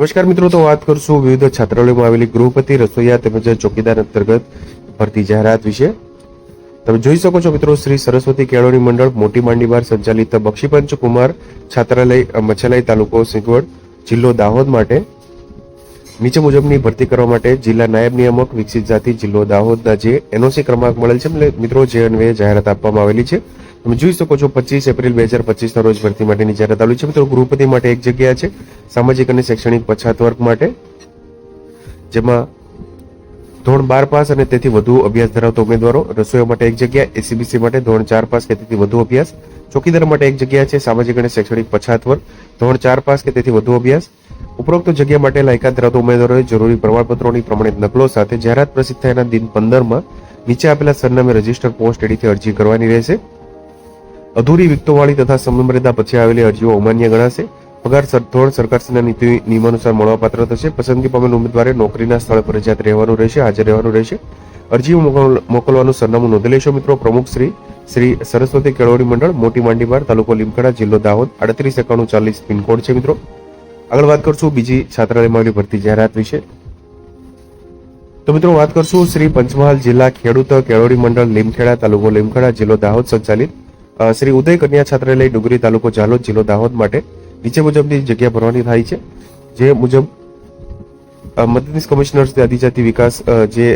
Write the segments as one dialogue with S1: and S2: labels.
S1: નમસ્કાર મિત્રો તો વાત કરશું વિવિધ છાત્રાલયોમાં આવેલી ગૃહપતિ રસોઈયા તેમજ ચોકીદાર અંતર્ગત ભરતી જાહેરાત વિશે. તમે જોઈ શકો છો મિત્રો શ્રી સરસ્વતી કેળવણી મંડળ મોટી માંડીબાર સંચાલિત બક્ષીપંચ કુમાર છાત્રાલય અ, મચ્છલાઈ તાલુકો સિંગવડ જિલ્લો દાહોદ માટે. નીચે મુજબની ભરતી કરવા માટે જિલ્લા નાયબ નિયામક વિકસિત જાતિ જિલ્લો દાહોદના જે એનઓસી ક્રમાંક મળેલ છે મિત્રો જે અન્વયે જાહેરાત આપવામાં આવેલી છે. તમે જોઈ શકો છો, પચીસ એપ્રિલ બે હજાર પચીસના રોજ ભરતી માટેની જાહેરાત આવેલી છે, મિત્રો, ગૃહપતિ માટે એક જગ્યા છે, સામાજિક અને શૈક્ષણિક પછાત વર્ગ માટે, જેમાં ધોરણ બાર પાસ અને તેથી વધુ અભ્યાસ ધરાવતા ઉમેદવારો રસોઈયા માટે એક જગ્યા એસીબીસી માટે ધોરણ ચાર પાસ કે તેથી વધુ અભ્યાસ, ચોકીદાર માટે એક જગ્યા છે, સામાજિક અને શૈક્ષણિક પછાત વર્ગ, ધોરણ ચાર પાસ કે તેથી વધુ અભ્યાસ, ઉપરોક્ત જગ્યા માટે લાયકાત ધરાવતા ઉમેદવારોએ જરૂરી પ્રમાણપત્રોની પ્રમાણિત નકલો સાથે જાહેરાત પ્રસિદ્ધ થયાના દિન પંદરમાં નીચે આપેલા સરનામે રજિસ્ટર પોસ્ટ એડીથી અરજી કરવાની રહેશે. અધૂરી વિગતોવાળી તથા સમયમર્યાદા પછી આવેલી અરજીઓ અમાન્ય ગણાશે. પગાર ધોરણ સરકારશ્રીના નીતિ, નિયમાનુસાર મળવાપાત્ર થશે. પસંદગી પામેલ ઉમેદવારે નોકરીના સ્થળે ફરજિયાત રહેવાનું રહેશે, હાજર રહેવાનું રહેશે. મોકલ- મોકલવાનું સરનામું નોંધી લેશો મિત્રો. પ્રમુખ શ્રી શ્રી સરસ્વતી કેળવણી મંડળ, મોટી માંડીબાર તાલુકો લીમખેડા, જિલ્લો દાહોદ, આડત્રીસ એકાણું ચાલીસ પિનકોડ છે મિત્રો. આગળ વાત કરશું બીજી છાત્રાલયમાં આવેલી ભરતી જાહેરાત વિશે. તો મિત્રો વાત કરશું શ્રી પંચમહાલ જિલ્લા ખેડૂત કેળવણી મંડળ લીમખેડા, તાલુકો લીમખેડા, જિલ્લો દાહોદ સંચાલિત શ્રી ઉદય કન્યા છાત્રાલય, ડુંગરી તાલુકો જાલોદ જિલ્લો દાહોદ માટે નીચે મુજબની જગ્યા ભરવાની થાય છે. જે મુજબ મદદનીશ કમિશનર શ્રી આદિજાતિ વિકાસ જે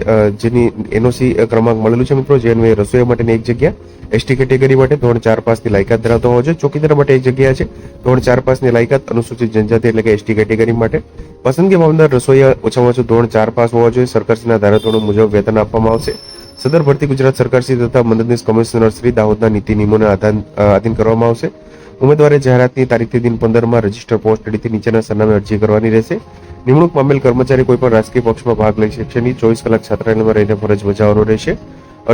S1: જેની એનઓસી ક્રમાંક મળેલું છે મિત્રો, જે અન્વયે રસોઈ માટેની એક જગ્યા, એસટી કેટેગરી માટે ધોરણ ચાર પાસની લાયકાત ધરાવતો હોવો જોઈએ ચોકીદાર માટે એક જગ્યા છે. ધોરણ ચાર પાસની લાયકાત અનુસૂચિત જનજાતિ એટલે કે એસટી કેટેગરી માટે. પસંદગી પામનાર રસોઈયા ઓછામાં ઓછું ધોરણ ચાર પાસ હોવા જોઈએ. સરકારશ્રીના ધારાધોરણ મુજબ વેતન આપવામાં આવશે. સદર ભરતી ગુજરાત સરકારશ્રી તથા મદદનીશ કમિશનર શ્રી દાહોદના નીતિ નિયમોને આધાન કરવામાં આવશે. ઉમેદવારે જાહેરાતની તારીખથી દિન પંદરમાં રજિસ્ટર પોસ્ટ એડીથી નીચેના સરનામે અરજી કરવાની રહેશે. નિમણૂક પામેલ કર્મચારી કોઈપણ રાજકીય પક્ષમાં ભાગ લઈ શકશે નહીં. ચોવીસ કલાક છાત્રાલયમાં રહીને ફરજ બજાવવાનો રહેશે.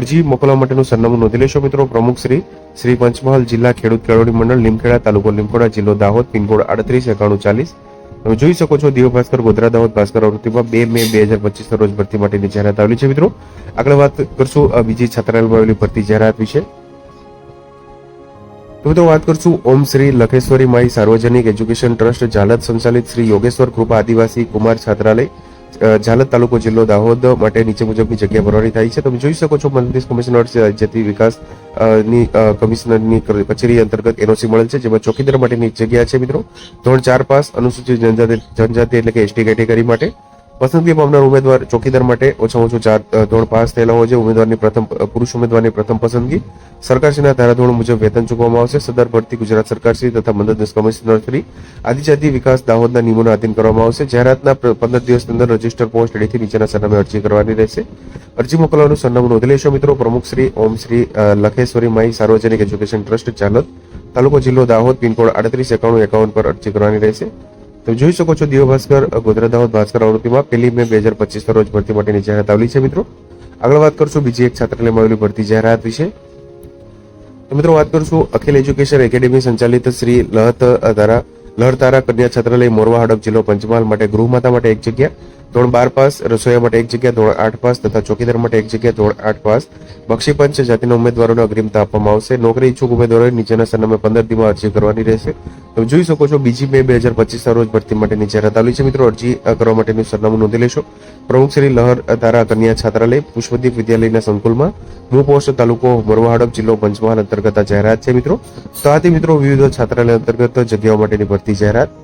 S1: અરજી મોકલવા માટેનું સરનામું નોંધી લેશો મિત્રો. પ્રમુખ શ્રી શ્રી પંચમહાલ જિલ્લા ખેડૂત કેળવણી મંડળ, લીમખેડા તાલુકો લીમખેડા જિલ્લો દાહોદ, પિનકોડ આડત્રીસ, એકાણું ચાલીસ. જોઈ શકો છો દિવ્ય ભાસ્કર, ગોધરા દાહોદ, ભાસ્કર આવૃત્તિમાં બે મે બે હજાર પચીસના રોજ ભરતી માટેની જાહેરાત આવેલી છે મિત્રો. આગળ વાત કરશું બીજી છાત્રાલયમાં આવેલી ભરતી જાહેરાત વિશે. તો મિત્રો વાત કરશું ઓમ શ્રી લખેશ્વરી માઈ સાર્વજનિક એજ્યુકેશન ટ્રસ્ટ જાલત સંચાલિત શ્રી યોગેશ્વર કૃપા આદિવાસી કુમાર છાત્રાલય જાલત તાલુકો જિલ્લો દાહોદ માટે નીચે મુજબની જગ્યા ભરવાની થાય છે. તમે જોઈ શકો છો મંદિર કમિશનર જતી વિકાસ ની કમિશનરની કચેરી અંતર્ગત એનઓસી મળેલ છે, જેમાં ચોકીદાર માટેની જગ્યા છે મિત્રો. ધોરણ ચાર પાસ અનુસૂચિત જનજાતિ જનજાતિ એટલે કે એસટી કેટેગરી માટે. પસંદગી પામનાર ઉમેદવાર ચોકીદાર માટે ઓછામાં ઓછું ચાર ધોરણ પાસ થયેલા હોય છે. ઉમેદવારની પ્રથમ પુરુષ ઉમેદવારની પ્રથમ પસંદગી સરકારશ્રીના ધારાધોરણ મુજબ વેતન ચૂકવવામાં આવશે. સદર ભરતી ગુજરાત સરકારશ્રી તથા મદદનીશ કમિશનરશ્રી આદિજાતિ વિકાસ દાહોદના નિયમોને આધીન કરવામાં આવશે. જાહેરાતના પંદર દિવસ અંદર રજિસ્ટર પોસ્ટ એડીથી નીચેના સરનામે અરજી કરવાની રહેશે. અરજી મોકલવાનું સરનામું નોંધી લેશો મિત્રો. પ્રમુખ શ્રી ઓમ શ્રી લખેશ્વરી માઈ સાર્વજનિક એજ્યુકેશન ટ્રસ્ટ ચાલત તાલુકો જિલ્લો દાહોદ, પિનકોડ આડત્રીસ એકાણું એકાવન પર અરજી કરવાની રહેશે. તમે જોઈ શકો છો દિવ્ય ભાસ્કર, ગોધરા દાહોદ, ભાસ્કર આવૃત્તિમાં પહેલી મે બે હજાર પચીસના રોજ ભરતી માટેની જાહેરાત આવેલી છે મિત્રો. આગળ વાત કરશું બીજી એક છાત્રાલયમાં આવેલી ભરતી જાહેરાત વિશે. તો મિત્રો વાત કરશું અખિલ એજ્યુકેશન એકેડેમી સંચાલિત શ્રી લહત ધારા લહરતારા કન્યા છાત્રાલય મોરવા હડપ જિલ્લો પંચમહાલ માટે ગૃહમાતા માટે એક જગ્યા. ધોરણ બાર પાસ, રસોઈયા માટે એક જગ્યા, ધોરણ આઠ પાસ તથા ચોકીદાર માટે એક જગ્યા, ધોરણ આઠ પાસ. બક્ષીપંચ જાતિના ઉમેદવારોને અગ્રિમતા આપવામાં આવશે. નોકરી ઈચ્છુક ઉમેદવારોએ નીચેના સરનામે પંદર દીમાં અરજી કરવાની રહેશે. તમે જોઈ શકો છો, બીજી મે બે હજાર પચીસના રોજ ભરતી માટેની જાહેરાત આવી છે. મિત્રો, અરજી કરવા માટેનું સરનામું નોંધી લેશો. પ્રમુખ શ્રી લહર તારા કન્યા છાત્રાલય, પુષ્પદીપ વિદ્યાલયના સંકુલમાં મૂ પોસ્ટ તાલુકો મોરવા જિલ્લો, પંચમહાલ અંતર્ગત જાહેરાત છે, મિત્રો. તો આથી મિત્રો, વિવિધ છાત્રાલય અંતર્ગત જગ્યાઓ માટેની ભરતી જાહેરાત.